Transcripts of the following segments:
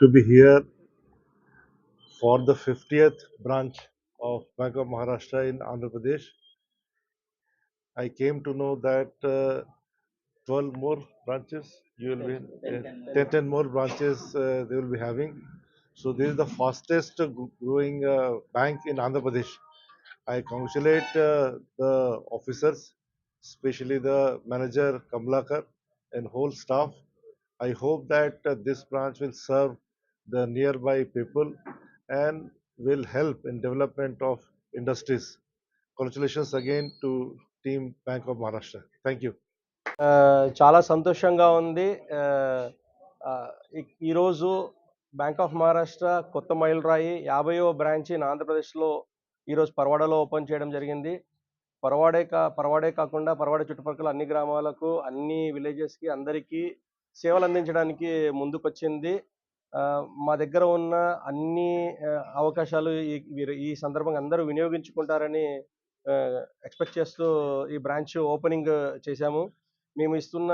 to be here for the 50th branch of Bank of Maharashtra in Andhra Pradesh. I came to know that uh, 12 more branches you will be 10, 10 more branches uh, they will be having. So this is the fastest growing uh, bank in Andhra Pradesh. I congratulate uh, the officers, especially the manager Kamlakar and whole staff. I hope that uh, this branch will serve the nearby people and will help in development of industries. Congratulations again to Team Bank of Maharashtra. Thank you. Uh, చాలా సంతోషంగా ఉంది ఈరోజు bank of Maharashtra కొత్త మైలురాయి యాభైవ branch ఆంధ్రప్రదేశ్లో ఈరోజు పరవాడలో open చేయడం జరిగింది పరవాడే కా పరవాడే కాకుండా పరవాడ చుట్టుపక్కల అన్ని గ్రామాలకు అన్ని విలేజెస్కి అందరికీ సేవలు అందించడానికి ముందుకొచ్చింది మా దగ్గర ఉన్న అన్ని అవకాశాలు ఈ ఈ సందర్భంగా అందరూ వినియోగించుకుంటారని ఎక్స్పెక్ట్ చేస్తూ ఈ బ్రాంచ్ ఓపెనింగ్ చేశాము. మేము ఇస్తున్న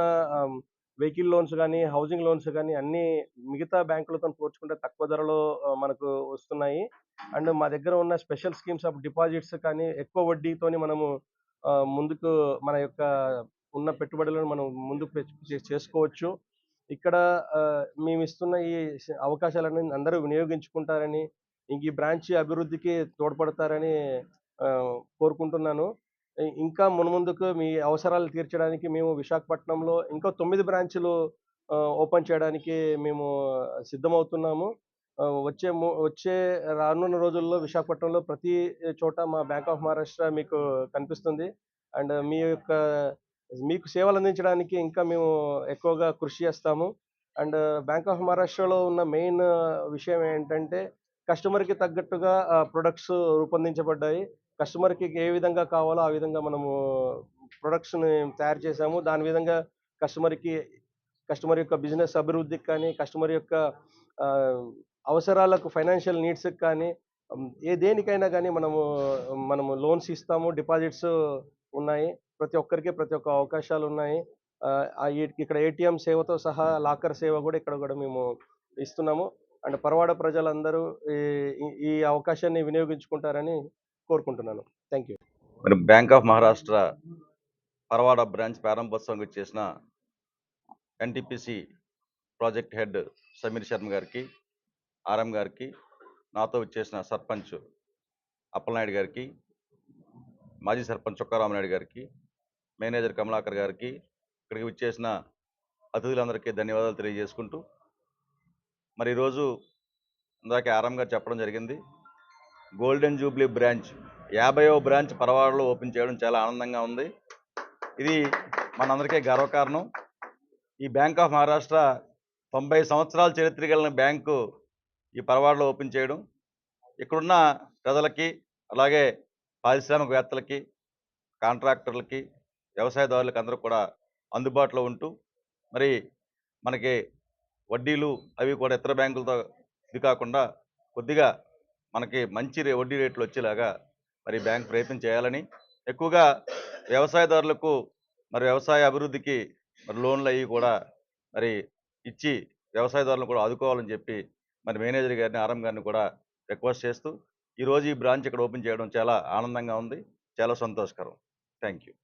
వెహికల్ లోన్స్ కానీ హౌసింగ్ లోన్స్ కానీ అన్ని మిగతా బ్యాంకులతో పోల్చుకుంటే తక్కువ ధరలో మనకు వస్తున్నాయి. అండ్ మా దగ్గర ఉన్న స్పెషల్ స్కీమ్స్ ఆఫ్ డిపాజిట్స్ కానీ ఎక్కువ వడ్డీతోని మనము ముందుకు మన యొక్క ఉన్న పెట్టుబడులను మనం ముందుకు చే- చేసుకోవచ్చు. ఇక్కడ మేము ఇస్తున్న ఈ అవకాశాలన్నీ అందరూ వినియోగించుకుంటారని ఇంక ఈ బ్రాంచ్ అభివృద్ధికి తోడ్పడతారని కోరుకుంటున్నాను. ఇంకా మున్ముందుకు మీ అవసరాలు తీర్చడానికి మేము విశాఖపట్నంలో ఇంకా తొమ్మిది బ్రాంచ్లు ఓపెన్ చేయడానికి మేము సిద్ధమవుతున్నాము. వచ్చే వచ్చే రానున్న రోజుల్లో విశాఖపట్నంలో ప్రతి చోట మా బ్యాంక్ ఆఫ్ మహారాష్ట్ర మీకు కనిపిస్తుంది. అండ్ మీ యొక్క మీకు సేవలు అందించడానికి ఇంకా మేము ఎక్కువగా కృషి చేస్తాము. అండ్ బ్యాంక్ ఆఫ్ మహారాష్ట్రలో ఉన్న మెయిన్ విషయం ఏంటంటే కస్టమర్కి తగ్గట్టుగా ప్రొడక్ట్స్ రూపొందించబడ్డాయి. కస్టమర్కి ఏ విధంగా కావాలో ఆ విధంగా మనము ప్రొడక్ట్స్ని తయారు చేసాము దాని విధంగా కస్టమర్కి కస్టమర్ యొక్క బిజినెస్ అభివృద్ధికి కానీ కస్టమర్ యొక్క అవసరాలకు ఫైనాన్షియల్ నీడ్స్కి కానీ ఏ దేనికైనా కానీ మనము మనము లోన్స్ ఇస్తాము. డిపాజిట్స్ ఉన్నాయి. ప్రతి ఒక్కరికి ప్రతి ఒక్క అవకాశాలు ఉన్నాయి ఇక్కడ ఏటీఎం సేవతో సహా లాకర్ సేవ కూడా ఇక్కడ కూడా మేము ఇస్తున్నాము. అండ్ పరవాడ ప్రజలందరూ ఈ ఈ- ఈ అవకాశాన్ని వినియోగించుకుంటారని కోరుకుంటున్నాను. Thank you. మరి bank of Maharashtra Paravada branch ప్రారంభోత్సవం చేసిన NTPC project head Sameer Sharma గారికి ఆర్ఎం గారికి నాతో వచ్చేసిన సర్పంచ్ అప్పలనాయుడు గారికి మాజీ సర్పంచ్ చొక్కారామనాయుడు గారికి మేనేజర్ కమలాకర్ గారికి ఇక్కడికి వచ్చేసిన అతిథులందరికీ ధన్యవాదాలు తెలియజేసుకుంటూ మరి ఈరోజు ఇందాక ఆర్ఎం గారు చెప్పడం జరిగింది. గోల్డెన్ జూబ్లీ బ్రాంచ్ యాభైవ బ్రాంచ్ పరవాడలో ఓపెన్ చేయడం చాలా ఆనందంగా ఉంది. ఇది మనందరికీ గర్వకారణం. ఈ బ్యాంక్ ఆఫ్ మహారాష్ట్ర తొంభై సంవత్సరాల చరిత్ర కలిగిన బ్యాంకు ఈ పరవాడలో ఓపెన్ చేయడం. ఇక్కడున్న ప్రజలకి అలాగే పారిశ్రామికవేత్తలకి కాంట్రాక్టర్లకి వ్యవసాయదారులకు అందరూ కూడా అందుబాటులో ఉంటూ మరి మనకి వడ్డీలు అవి కూడా ఇతర బ్యాంకులతో ఇది కాకుండా కొద్దిగా మనకి మంచి రే- వడ్డీ రేట్లు వచ్చేలాగా మరి బ్యాంక్ ప్రయత్నం చేయాలని ఎక్కువగా వ్యవసాయదారులకు మరి వ్యవసాయ అభివృద్ధికి మరి లోన్లు అవి కూడా మరి ఇచ్చి వ్యవసాయదారులను కూడా ఆదుకోవాలని చెప్పి మరి మేనేజర్ గారిని ఆరం గారిని కూడా రిక్వెస్ట్ చేస్తూ ఈరోజు ఈ బ్రాంచ్ ఇక్కడ ఓపెన్ చేయడం చాలా ఆనందంగా ఉంది. చాలా సంతోషకరం. Thank you